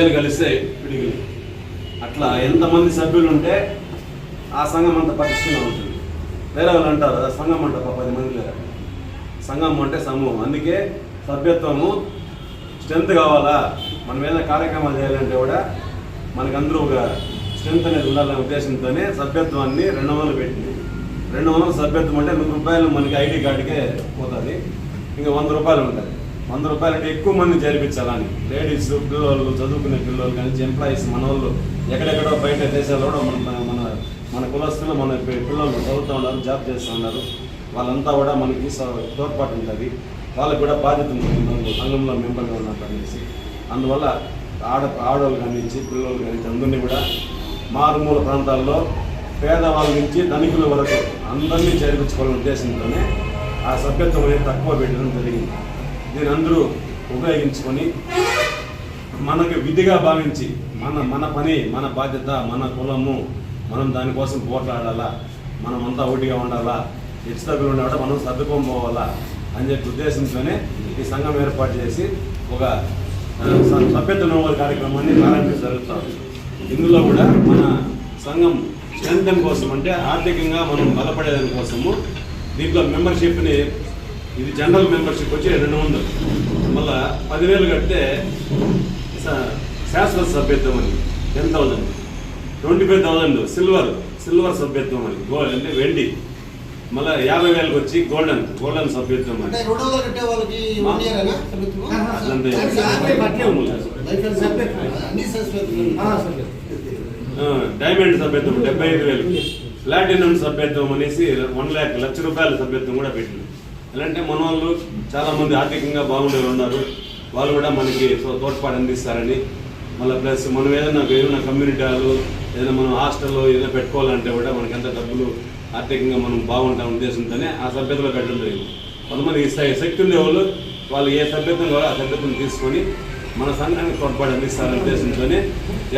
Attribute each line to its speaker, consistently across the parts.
Speaker 1: పదివేలు కలిస్తే పిడిగిలు అట్లా ఎంతమంది సభ్యులు ఉంటే ఆ సంఘం అంత పటిష్టంగా ఉంటుంది. వేరే వాళ్ళు అంటారు "ఆ సంఘం అంట ఒక పది మంది లేరు? సంఘం అంటే సమూహం. అందుకే సభ్యత్వము స్ట్రెంత్ కావాలా? మనం ఏదైనా కార్యక్రమాలు చేయాలంటే కూడా మనకందరూ ఒక స్ట్రెంత్ అనేది ఉండాలనే ఉద్దేశంతోనే సభ్యత్వాన్ని రెండు వందలు పెట్టింది. రెండు వందలు సభ్యత్వం అంటే నూరు రూపాయలు మనకి ఐడి కార్డుకే పోతుంది. ఇంకా వంద రూపాయలు ఉంటుంది. వంద రూపాయలంటే ఎక్కువ మంది చేర్పించాలని లేడీస్ పిల్లలు చదువుకునే పిల్లలు కానీ ఎంప్లాయీస్ మన వాళ్ళు ఎక్కడెక్కడో బయట దేశాల్లో కూడా మన మన మన కులస్తులు మన పిల్లలు చదువుతూ ఉన్నారు జాబ్ చేస్తూ ఉన్నారు. వాళ్ళంతా కూడా మనకి స- తోడ్పాటు ఉంటుంది. వాళ్ళకి కూడా బాధ్యత ఉంటుంది సంఘంలో మెంబర్గా ఉన్నట్టు అనేసి. అందువల్ల ఆడ ఆడవాళ్ళు కానించి పిల్లలు కానించి అందరినీ కూడా మారుమూల ప్రాంతాల్లో పేదవాళ్ళ నుంచి ధనికుల వరకు అందరినీ చేర్పించుకోవాలనే ఉద్దేశంతోనే ఆ సభ్యత్వం అనేది తక్కువ పెట్టడం జరిగింది. దీని అందరూ ఉపయోగించుకొని మనకు విధిగా భావించి మన మన పని మన బాధ్యత మన కులము మనం దానికోసం పోట్లాడాలా మనం అంతా ఒకటిగా ఉండాలా హెచ్చుతగ్గులు ఉండేవాడ మనం సర్దుకొని పోవాలా అని చెప్పి ఉద్దేశంతోనే ఈ సంఘం ఏర్పాటు చేసి ఒక సభ్యత నోవల్ కార్యక్రమాన్ని ప్రారంభించి జరుగుతుంది ఇందులో కూడా మన సంఘం స్ట్రెంథన్ కోసం అంటే ఆర్థికంగా మనం బలపడేదాని కోసము దీంట్లో మెంబర్షిప్ని ఇది జనరల్ మెంబర్షిప్ వచ్చి రెండు వందలు. మళ్ళా పదివేలు కడితే శాశ్వత సభ్యత్వం అని ten thousand twenty five thousand silver silver సభ్యత్వం అని గోల్డ్ అంటే వెండి. మళ్ళీ యాభై వేలకు వచ్చి గోల్డెన్ గోల్డెన్ సభ్యత్వం అని. డైమండ్ సభ్యత్వం? డెబ్బై ఐదు వేలు. ప్లాటినం సభ్యత్వం అనేసి వన్ ల్యాక్ లక్ష రూపాయల సభ్యత్వం కూడా పెట్టింది. ఎలా అంటే మన వాళ్ళు చాలామంది ఆర్థికంగా బాగుండే ఉన్నారు. వాళ్ళు కూడా మనకి తోడ్పాటు అందిస్తారని. మళ్ళీ ప్లస్ మనం ఏదైనా ఏదైనా కమ్యూనిటీ హాలు ఏదైనా మనం హాస్టల్లో ఏదైనా పెట్టుకోవాలంటే కూడా మనకి ఎంత డబ్బులు ఆర్థికంగా మనం బాగుంటాం ఉద్దేశంతోనే ఆ సభ్యతలో పెట్టడం జరిగింది. కొంతమంది ఇస్తాయి శక్తి ఉండే వాళ్ళు వాళ్ళు ఏ సభ్యత్వం కావాలో ఆ సభ్యత్వం తీసుకొని మన సంఘానికి తోడ్పాటు అందిస్తారనే ఉద్దేశంతోనే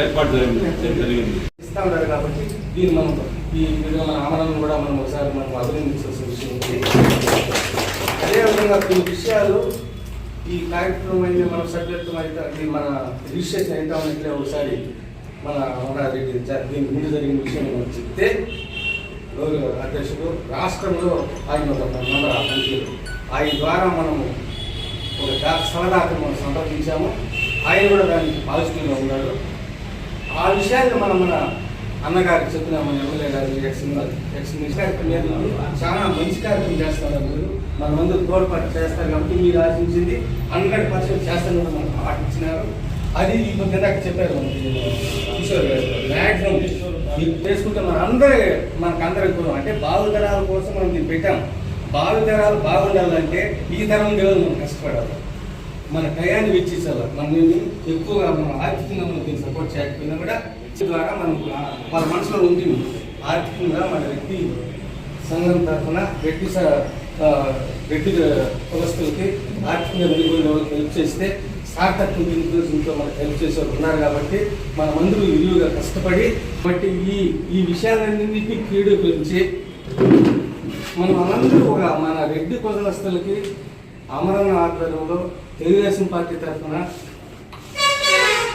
Speaker 1: ఏర్పాటు జరిగింది.
Speaker 2: ఇస్తా ఉన్నారు కాబట్టి దీన్ని మనం ఈ విధంగా మన ఆమరణను కూడా మనం ఒకసారి మనం అభినందించాల్సిన విషయం అదేవిధంగా కొన్ని విషయాలు ఈ కార్యక్రమం అయితే మన సభ్యత్వం అయితే మన రిజిస్ట్రేషన్ అయితే ఉన్నట్లే ఒకసారి మన అమరారెడ్డి జ- దీని ముందు జరిగిన విషయం మనం చెప్తే గౌరవ అధ్యక్షుడు రాష్ట్రంలో ఆయన ఒక మెంబర్ పనిచేయరు ఆయన ద్వారా మనము ఒక దా- మనం సంప్రదించాము. ఆయన కూడా దానికి పాజిటివ్గా ఉన్నాడు. ఆ విషయాన్ని మనం మన అన్నగారికి చెప్పిన మన ఎమ్మెల్యే గారు ఎక్స్ ఎక్స్ మినిస్టర్ చాలా మంచి కార్యక్రమం చేస్తారు మీరు మన ముందు తోడ్పాటు చేస్తారు కాబట్టి మీరు ఆశించింది హండ్రెడ్ పర్సెంట్ చేస్తారని మనకు ఆటించినారు అది ఇప్పుడు కిందకి చెప్పారు కిషోర్ గారు. మ్యాక్సిమం మీరు చేసుకుంటే మన అందరి మనకు అందరికి కూడా అంటే బాగుతరాల కోసం మనం దీన్ని పెట్టాం. బాగుతరాలు బాగుండాలంటే ఈ తరం లేదు మనం కష్టపడాలి. మన టయాన్ని వెచ్చించాలి మనల్ని ఎక్కువగా మనం ఆర్థికంగా మనం దీన్ని సపోర్ట్ చేయకపోయినా కూడా ద్వారా మనం వాళ్ళ మనసులో ఉంది ఆర్థికంగా మన వ్యక్తి సంఘం తరఫున వ్యక్తి వ్యక్తి వ్యవస్థలకి ఆర్థికంగా వెలుగులో హెల్ప్ చేస్తే స్టార్టప్ ఇంట్లో మనకు హెల్ప్ చేసే వాళ్ళు ఉన్నారు కాబట్టి మనమందరూ అందరూ విలువగా కష్టపడి బట్టి ఈ ఈ విషయాలన్నింటినీ క్రీడీకరించి గురించి మనం అందరూ ఒక మన రెడ్డి కులస్తులకి అమరణ ఆధ్వర్యంలో తెలుగుదేశం పార్టీ తరఫున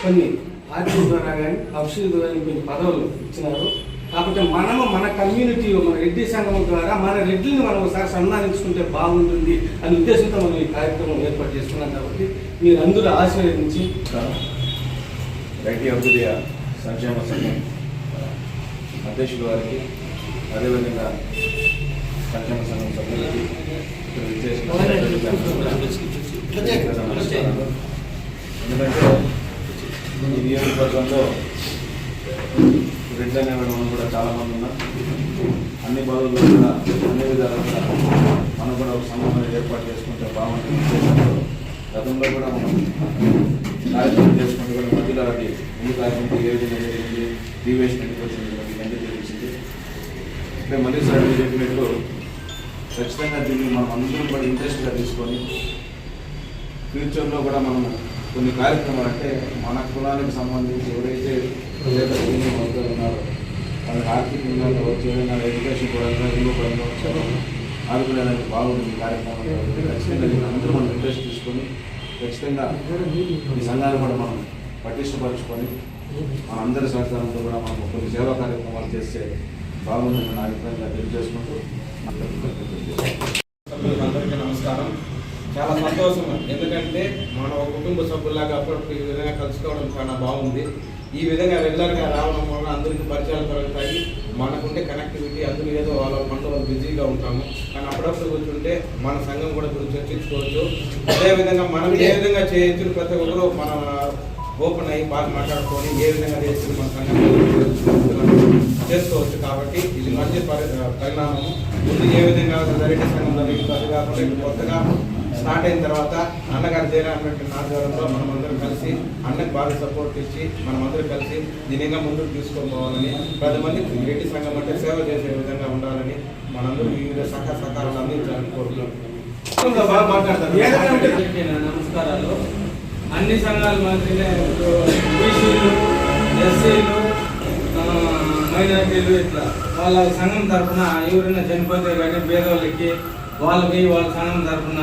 Speaker 2: కొన్ని ఆర్థిక ద్వారా కానీ అఫీషియల్ ద్వారా కానీ కొన్ని పదవులు ఇచ్చినారు కాబట్టి మనము మన కమ్యూనిటీ మన రెడ్డి సంఘం ద్వారా మన రెడ్డిని మనం ఒకసారి సన్మానించుకుంటే బాగుంటుంది అనే ఉద్దేశంతో మనం ఈ కార్యక్రమం ఏర్పాటు చేసుకున్నాం కాబట్టి మీరు అందరూ ఆశీర్వదించి
Speaker 3: రైటీ అభ్యుదయ సంక్షేమ సంఘం అధ్యక్షుల వారికి అదేవిధంగా సంక్షేమ సంఘం సభ్యులకి. ఎందుకంటే ఈ నియోజకవర్గంలో రెడ్డి అనేవాడు కూడా చాలామంది ఉన్నారు. అన్ని బాధల్లో కూడా అన్ని విధాలు కూడా మనం కూడా ఒక సంఘం ఏర్పాటు చేసుకుంటే బాగుంటుంది. గతంలో కూడా మనం కార్యక్రమం చేసుకుంటే కూడా మధ్యలో అది ముందు కార్యక్రమం ఏ విధంగా జరిగింది డివేషన్ ఎందుకు వచ్చింది కూడా ఇవన్నీ తెలిసింది ఇక్కడ మళ్ళీ సార్ చెప్పినట్లు ఖచ్చితంగా దీన్ని మనం అందరం కూడా ఇంట్రెస్ట్గా తీసుకొని ఫ్యూచర్లో కూడా మనము కొన్ని కార్యక్రమాలు అంటే మన కులానికి సంబంధించి ఎవరైతే ప్రజలు ఉన్నారో వాళ్ళకి ఆర్థికంగా కావచ్చు పరంగా ఎడ్యుకేషన్ కూడా ఇవ్వకూడదు ఆదుకునేదానికి బాగుంటుంది కార్యక్రమాలు. ఖచ్చితంగా అందరూ మనం ఇంట్రెస్ట్ తీసుకొని ఖచ్చితంగా ఈ సంఘాలు కూడా మనం పటిష్టపరుచుకొని మనందరి సహకారంతో కూడా మనం కొన్ని సేవా కార్యక్రమాలు చేస్తే బాగుందని నా అభిప్రాయంగా తెలియజేసుకుంటూ
Speaker 4: సభ్యులందరికీ నమస్కారం. చాలా సంతోషం ఎందుకంటే మన కుటుంబ సభ్యులాగా అప్పుడప్పుడు ఈ విధంగా కలుసుకోవడం చాలా బాగుంది. ఈ విధంగా రెగ్యులర్గా రావడం వల్ల అందరికీ పరిచయాలు పెరుగుతాయి. మనకుండే కనెక్టివిటీ అందరూ ఏదో వాళ్ళ పనులు వాళ్ళు బిజీగా ఉంటాము. కానీ అప్పుడప్పుడు కూర్చుంటే మన సంఘం కూడా గురించి చర్చించుకోవచ్చు. అదేవిధంగా మనం ఏ విధంగా చేయొచ్చు ప్రతి ఒక్కరు మన ఓపెన్ అయ్యి బాగా మాట్లాడుకొని ఏ విధంగా చేసి మన సంఘం చేసుకోవచ్చు కాబట్టి ఇది మంచి పరి పరిణామము. ముందు ఏ విధంగా జరిగే సంఘం జరిగింది అది కాకుండా కొత్తగా స్టార్ట్ అయిన తర్వాత అన్నగారు ఆధ్వర్యంలో మనం అందరం కలిసి అన్నకు బాగా సపోర్ట్ ఇచ్చి మనం అందరం కలిసి దీనిగా ముందుకు తీసుకొని పది మందికి రెడ్డి సంఘం అంటే సేవ చేసే విధంగా ఉండాలని మనందరూ వివిధ సహకార సహకారాలు అందించాలని కోరుతున్నాం.
Speaker 5: నమస్కారాలు. అన్ని సంఘాల మధ్యనే బీసీలు ఎస్సీలు మైనార్టీలు ఇట్లా వాళ్ళ సంఘం తరఫున ఎవరైనా చనిపోతే కానీ పేదవాళ్ళకి వాళ్ళకి వాళ్ళ సంఘం తరఫున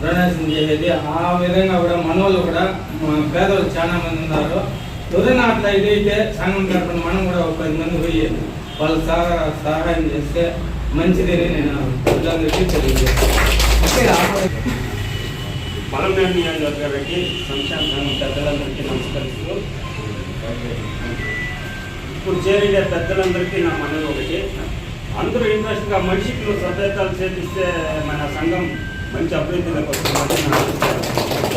Speaker 5: డొనేషన్ చేసేది ఆ విధంగా కూడా మనోళ్ళు కూడా పేదలు చాలా మంది ఉన్నారు. ఎవరైనా అట్లా ఇదైతే సంఘం తరపున మనం కూడా ఒక పది మంది పోయి వాళ్ళ సహా సహాయం చేస్తే మంచిదని నేను పిల్లలందరికీ తెలియజేస్తాను.
Speaker 6: పలమనేరు నియోజకవర్గానికి సంక్షేమ సంఘం పెద్దలందరికీ నమస్కరిస్తూ ఇప్పుడు చేరిన పెద్దలందరికీ నా మనవి ఒకటి. అందరూ ఇంట్రెస్ట్గా మనిషికి నువ్వు సభ్యతలు చేపిస్తే మన సంఘం మంచి అభివృద్ధిలోకి వస్తుందని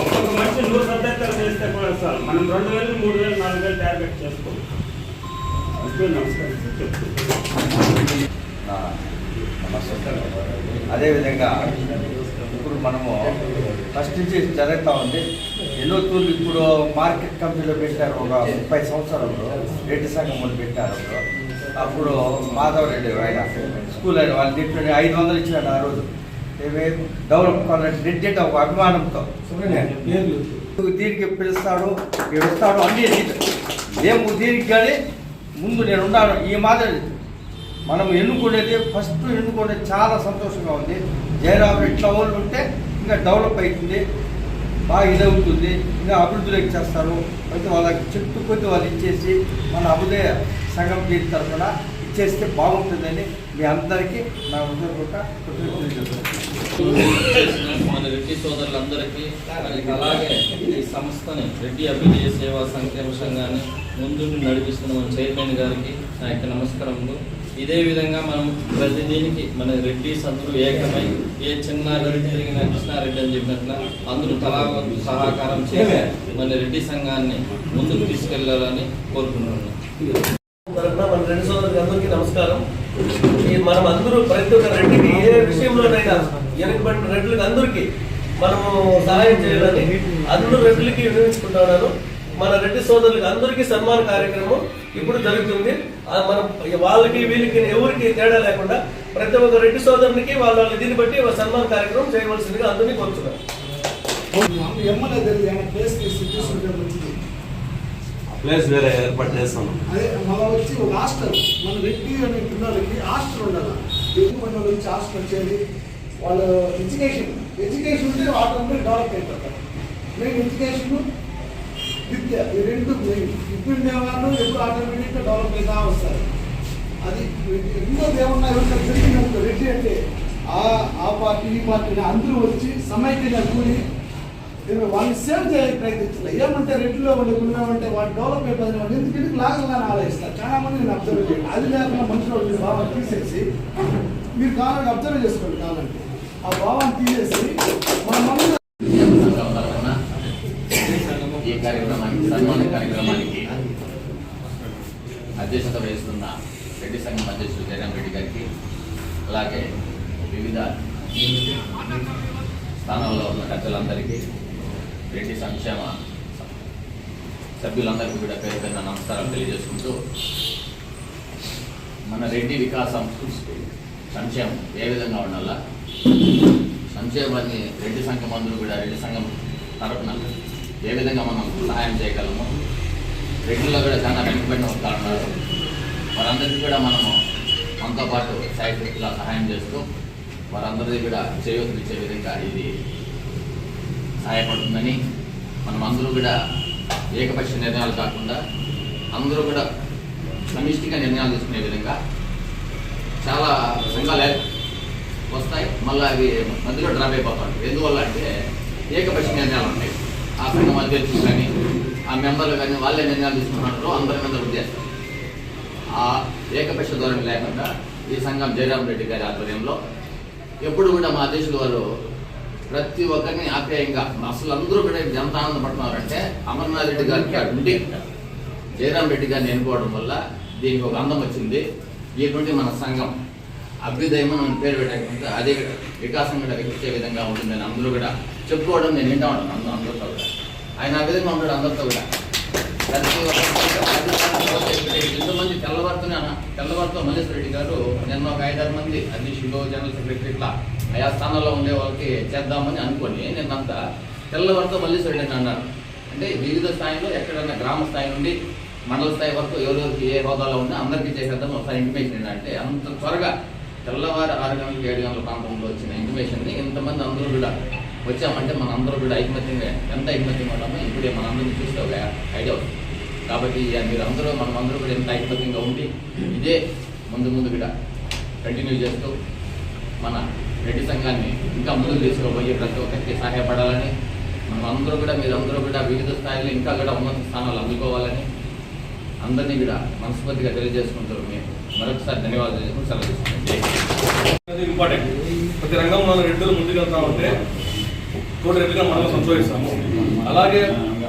Speaker 6: ఒక్కొక్క మనిషి నూరు సభ్యతలు చేస్తే కూడా సార్ మనం రెండు వేలు మూడు వేలు నాలుగు వేలు టార్గెట్ చేసుకోవాలి. నమస్కారం. చెప్తున్నాను
Speaker 7: అదేవిధంగా ఇప్పుడు మనము ఫస్ట్ నుంచి జరుగుతూ ఉంది. ఎన్నో తూర్లు ఇప్పుడు మార్కెట్ కంపెనీలో పెట్టారు ఒక ముప్పై సంవత్సరాలు. రెడ్డి సంఘం వాళ్ళు పెట్టారు. అప్పుడు మాధవ్ రెడ్డి ఆయన. స్కూల్ ఆయన వాళ్ళు తిట్టుని ఐదు వందలు ఇచ్చినాడు ఆ రోజు. డెవలప్ రెడ్డి ఒక అభిమానంతో. దీనికి పిలుస్తాడు పిలుస్తాడు అన్నీ మేము దీనికి కానీ ముందు నేను ఉన్నాను ఈ మాదిరి. మనం ఎన్నుకునేది ఫస్ట్ ఎన్నుకునేది చాలా సంతోషంగా ఉంది. జయరామ్ ఇట్లా వాళ్ళు ఉంటే ఇంకా డెవలప్ అవుతుంది బాగా ఇదవుతుంది ఇంకా అభివృద్ధిలోకి చేస్తారు. అయితే వాళ్ళకి చెట్టు కొద్ది వాళ్ళు ఇచ్చేసి మన అభుదయ సంఘం దీని తరఫున ఇచ్చేస్తే బాగుంటుందని మీ అందరికీ నా హృదయపూర్వక కృతజ్ఞతలు చెప్తున్నాను.
Speaker 8: మన రెడ్డి సోదరులందరికీ అలాగే ఈ సంస్థని రెడ్డి అభివృద్ధి సేవా సంక్షేమ సంఘాన్ని ముందుండి నడిపిస్తున్న మన చైర్మన్ గారికి నా యొక్క నమస్కారములు. ఇదే విధంగా మనం ప్రతి దీనికి మన రెడ్డి సంతులు ఏకమై ఏ చిన్న రెడ్డి జరిగిన కృష్ణారెడ్డి అని చెప్పినట్ల అందరూ తలా సహకారం చేసి మన రెడ్డి సంఘాన్ని ముందుకు తీసుకెళ్ళాలని కోరుకుంటున్నాను.
Speaker 9: మన రెండు సోదరులందరికీ నమస్కారం. మనం అందరూ ప్రతి ఒక్క రెడ్డికి ఏ విషయంలోనైనా వెనకబడిన రెడ్లకు అందరికీ మనము సహాయం చేయాలని అందరూ రెడ్లకి వినియోగించుకుంటున్నాను మన రెడ్డి సోదరులకు అందరికీ సన్మాన కార్యక్రమం ఇప్పుడు జరుగుతుంది. ఆ మనం వాళ్ళకి వీళ్ళకి ఎవరికి తేడా లేకుండా ప్రతి ఒక్క రెడ్డి సోదరునికి వాళ్ళ వాళ్ళ దీన్ని బట్టి ఒక సన్మాన కార్యక్రమం చేయవలసిందిగా అందరినీ కోరుతున్నాను
Speaker 10: ఆయన ప్లేస్
Speaker 1: వేరే ఏర్పాటు చేస్తాను
Speaker 10: అదే మళ్ళీ వచ్చి ఒక హాస్టల్. మన రెడ్డి అనే పిల్లలకి హాస్టల్ ఉండాలి? ఎక్కువ మంది వచ్చి హాస్టల్ వచ్చేది వాళ్ళు ఎడ్యుకేషన్ ఎడ్యుకేషన్ ఉంటే ఆటోమేటిక్ డెవలప్ అయిపోతారు. మెయిన్ ఎడ్యుకేషన్ విద్య ఈ రెండు మెయిన్ ఇప్పుడు వాళ్ళు ఎప్పుడు ఆటోమేటిక్గా డెవలప్ అవుతా వస్తారు. అది ఎన్నో ఏమన్నా ఎవరికైనా జరిగినప్పుడు రెడ్డి అంటే ఆ ఆ పార్టీ ఈ పార్టీని అందరూ వచ్చి సమైక్యంగా కూడి నేను వాళ్ళని సేవ్ చేయడానికి ప్రయత్నించలే ఏమంటే రెడ్డిలో వాళ్ళు ఉన్నామంటే వాళ్ళు డెవలప్ అయిపోతుంది వాళ్ళు ఎందుకు ఎందుకు లాగాలని ఆలోచిస్తారు. చాలా మంది నేను అబ్జర్వ్ చేయండి అది లేకుండా మనుషులు వాళ్ళు బాగా తీసేసి మీరు కావాలంటే అబ్జర్వ్ చేసుకోండి కావాలంటే. ఆ భావాన్ని తీసేసి మన
Speaker 11: ఈ కార్యక్రమానికి సన్మాన కార్యక్రమానికి అధ్యక్షత వహిస్తున్న రెడ్డి సంఘం అధ్యక్షుడు జయరాం రెడ్డి గారికి అలాగే వివిధ స్థానాల్లో ఉన్న పెద్దలందరికీ రెడ్డి సంక్షేమ సభ్యులందరికీ కూడా పేరు పేరున నమస్కారాలు తెలియజేసుకుంటూ మన రెడ్డి వికాసం సంక్షేమం ఏ విధంగా ఉండాలా? సంక్షేమాన్ని రెడ్డి సంఘం అందరూ కూడా రెడ్డి సంఘం తరపున ఏ విధంగా మనం సహాయం చేయగలము? రెడ్డిలో కూడా చాలా వెనుకబడిన వస్తూ ఉన్నారు. వారందరికీ కూడా మనము మనతో పాటు సాయశక్తిలా సహాయం చేస్తూ వారందరిది కూడా చేయూతనిచ్చే విధంగా ఇది సహాయపడుతుందని మనం అందరూ కూడా ఏకపక్ష నిర్ణయాలు కాకుండా అందరూ కూడా సమిష్టిగా నిర్ణయాలు తీసుకునే విధంగా చాలా సంఘాలు వస్తాయి. మళ్ళీ అవి మధ్యలో డ్రాప్ అయిపోతాయి. ఎందువల్ల అంటే ఏకపక్ష నిర్ణయాలు ఉంటాయి ఆ సంఘం అధ్యక్షులు కానీ ఆ మెంబర్లు కానీ వాళ్ళే నిర్ణయాలు తీసుకున్నారో అందరి మెంబర్లు చేస్తారు. ఆ ఏకపక్ష ధోరణి లేకుండా ఈ సంఘం జయరాం రెడ్డి గారి ఆధ్వర్యంలో ఎప్పుడు కూడా మా అధ్యక్షులు వారు ప్రతి ఒక్కరిని ఆప్యాయంగా అసలు అందరూ కూడా ఎంత ఆనందపడుతున్నారంటే అమర్నాథ్ రెడ్డి గారికి అక్కడ ఉండి జయరాం రెడ్డి గారిని ఎన్నుకోవడం వల్ల దీనికి ఒక అందం వచ్చింది. ఇటువంటి మన సంఘం అభ్యుదయం మనం పేరు పెట్టకపోతే అదే వికాసం కూడా వికసించే విధంగా ఉంటుందని అందరూ కూడా చెప్పుకోవడం నేను వింటా ఉంటాను. అందరూ అందరితో కూడా. ఆయన ఆ విధంగా ఉంటాడు అందరితో కూడా. ఎంతమంది తెల్లవారుతూనే అన్న తెల్లవారుతో మల్లేశ్వర రెడ్డి గారు నిన్న ఒక ఐదారు మంది అధ్యక్షులు జనరల్ సెక్రటరీ ఇట్లా ఆయా స్థానాల్లో ఉండే వాళ్ళకి చేద్దామని అనుకొని నిన్నంతా తెల్లవారితో మల్లేశ్వర రెడ్డి అని అన్నారు. అంటే వివిధ స్థాయిలో ఎక్కడన్నా గ్రామ స్థాయి నుండి మండల స్థాయి వరకు ఎవరెవరికి ఏ హోదాలో ఉన్నా అందరికీ చేసేద్దాం. ఒకసారి ఇంటిమేషన్ ఏంటంటే అంత త్వరగా తెల్లవారు ఆరు గంటలకు ఏడు గంటల ప్రాంతంలో వచ్చిన ఇంటిమేషన్ని ఇంతమంది అందరూ కూడా వచ్చామంటే మన అందరూ కూడా ఐకమత్యంగా ఎంత ఐకమత్యంగా ఉన్నామో ఇప్పుడే మన అందరినీ చూస్తే ఒక ఐడియా వస్తుంది. కాబట్టి మీరు అందరూ మనం అందరూ కూడా ఎంత ఐకమత్యంగా ఉండి ఇదే ముందు ముందు కూడా కంటిన్యూ చేస్తూ మన రెడ్డి సంఘాన్ని ఇంకా ముందుకు తీసుకుపోయి ప్రతి ఒక్కరికి సహాయపడాలని మనం అందరూ కూడా మీరందరూ కూడా వివిధ స్థాయిలో ఇంకా కూడా ఉన్నత స్థానాలు అందుకోవాలని అందరినీ కూడా మనస్ఫూర్తిగా తెలియజేసుకుంటూ మేము మరొకసారి ధన్యవాదాలు చేసుకుంటూ సెలవు
Speaker 10: ఇంపార్టెంట్. ప్రతి రంగంలో రెడ్డులు ముందుకెళ్తా ఉంటే తోటి రెడ్డిగా మనం సంతోషిస్తాము. అలాగే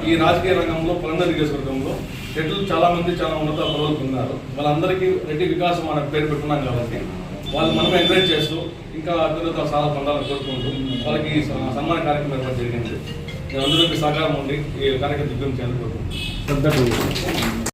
Speaker 10: ఈ రాజకీయ రంగంలో పురంధర నియోజకవర్గంలో రెడ్లు చాలా మంది చాలా ఉన్నత పదవులకు ఉన్నారు. వాళ్ళందరికీ రెడ్డి వికాసం అనే పేరు పెట్టున్నాం కాబట్టి వాళ్ళు మనం ఎంకరేజ్ చేస్తూ ఇంకా అత్యున్నత సాధన పొందాలని కోరుకుంటూ వాళ్ళకి సన్మాన కార్యక్రమం ఏర్పాటు జరిగింది. అందరికీ సహకారం ఉండి ఈ కార్యక్రమం దిగ్గం చేయాలని కోరుకుంటున్నాను.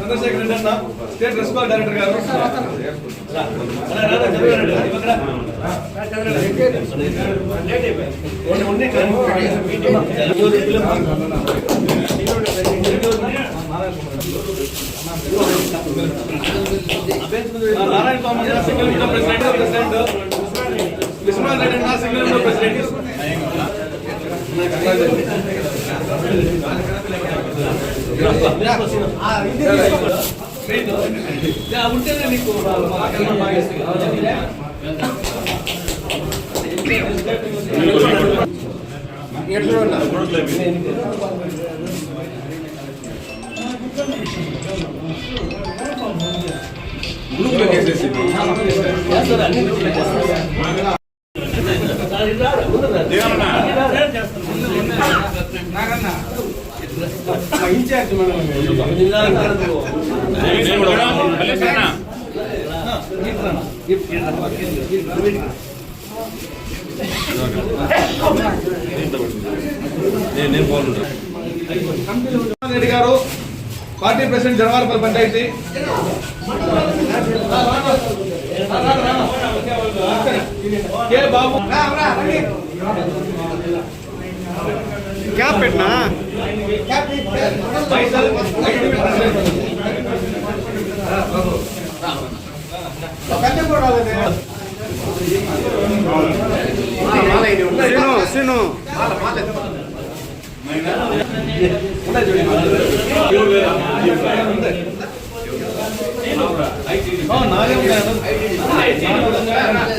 Speaker 10: చంద్రశేఖర్ రెడ్డి అన్న స్టేట్ రెస్పాల్ డైరెక్టర్ గారు నారాయణ స్వామి ప్రెసిడెంట్ ప్రెసిడెంట్ విశ్వనాథ్ రెడ్డి అన్న సింగిల్ ప్రెసిడెంట్ ఉంటేనే నీకు రెడ్డి గారు party president Janavarapalli panchayat K Babu cap పెట్టినా నాగే ఉంటే వెయ్యి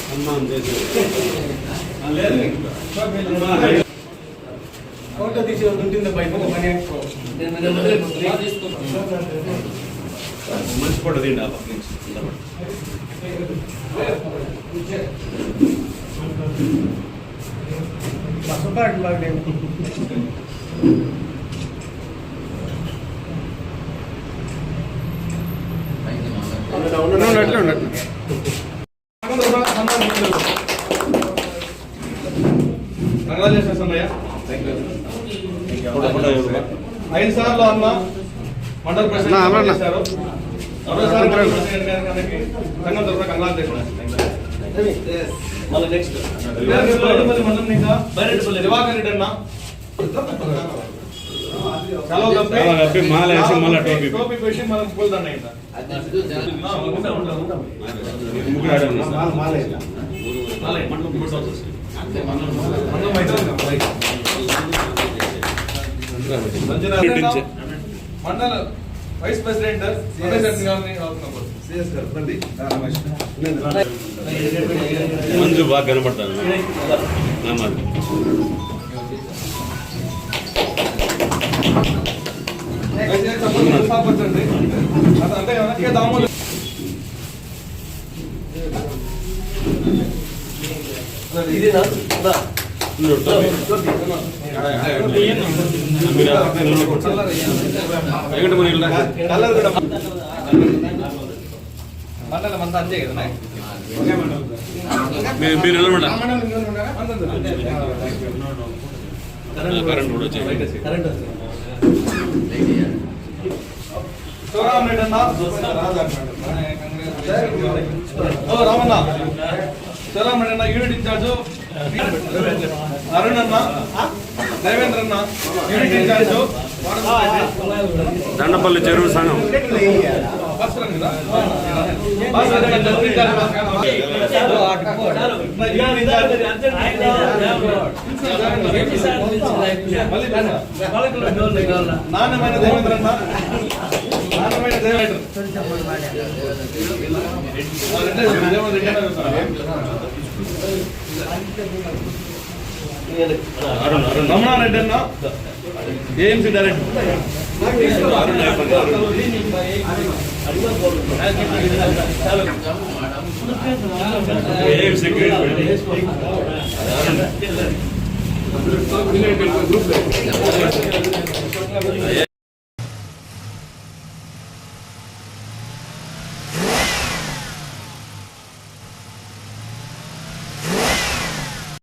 Speaker 1: సన్మానం చేసి
Speaker 10: ఫోటో తీసి ఉంటుంది బయట పని
Speaker 1: మంచి ఫోటో తీయండి ఆ పక్క నుంచి నిలబడి.
Speaker 11: థ్యాంక్ యూ నాన్న.
Speaker 10: కంగ్రాచులేషన్స్ అన్నయ్య ఐదు సార్లు అన్న మండల ప్రెసిడెంట్ చేశారు మరోసారి మండల ప్రెసిడెంట్ గారికి అందరికీ సంఘం తరఫున కంగ్రాచులేషన్స్
Speaker 9: మళ్ళీ నెక్స్ట్
Speaker 10: మండలం ఇంకా దివాకర్ రెడ్డి అన్న చాలా కప్పి.
Speaker 1: చాలా కప్పి, మాల వేసి మళ్ళా టోపీ.
Speaker 10: టోపీ వేసి మనం.
Speaker 1: ముగ్గురు ఆడే ఉన్నారు.
Speaker 10: మాలే.
Speaker 11: మనం
Speaker 10: మండలం అయితే వైస్ ప్రెసిడెంట్ రమేష్ గారిని
Speaker 1: మంజు బాగా కనపడతాను నా మాట.
Speaker 10: దయచేసి తప్పకుండా మండలం అంతా అంతే కదా
Speaker 1: మీరు మీరు నిలబడ
Speaker 10: కరెంట్
Speaker 1: కరెంట్ కూడా వచ్చేది
Speaker 9: కరెంట్
Speaker 10: రామన్న శివరామ్ అన్న యూనిట్ ఇన్ఛార్జ్ అరుణ్ అన్న దేవేంద్ర అన్న యూనిట్ ఇన్ఛార్జ్
Speaker 1: దండపల్లి చెరువు సంఘం.
Speaker 10: నాణ్యమైన దేవేంద్ర నాణ్యమైన దేవేంద్ర రమణారెడ్డి అన్న ఏఎంసీ డైరెక్టర్.
Speaker 1: అరుణ్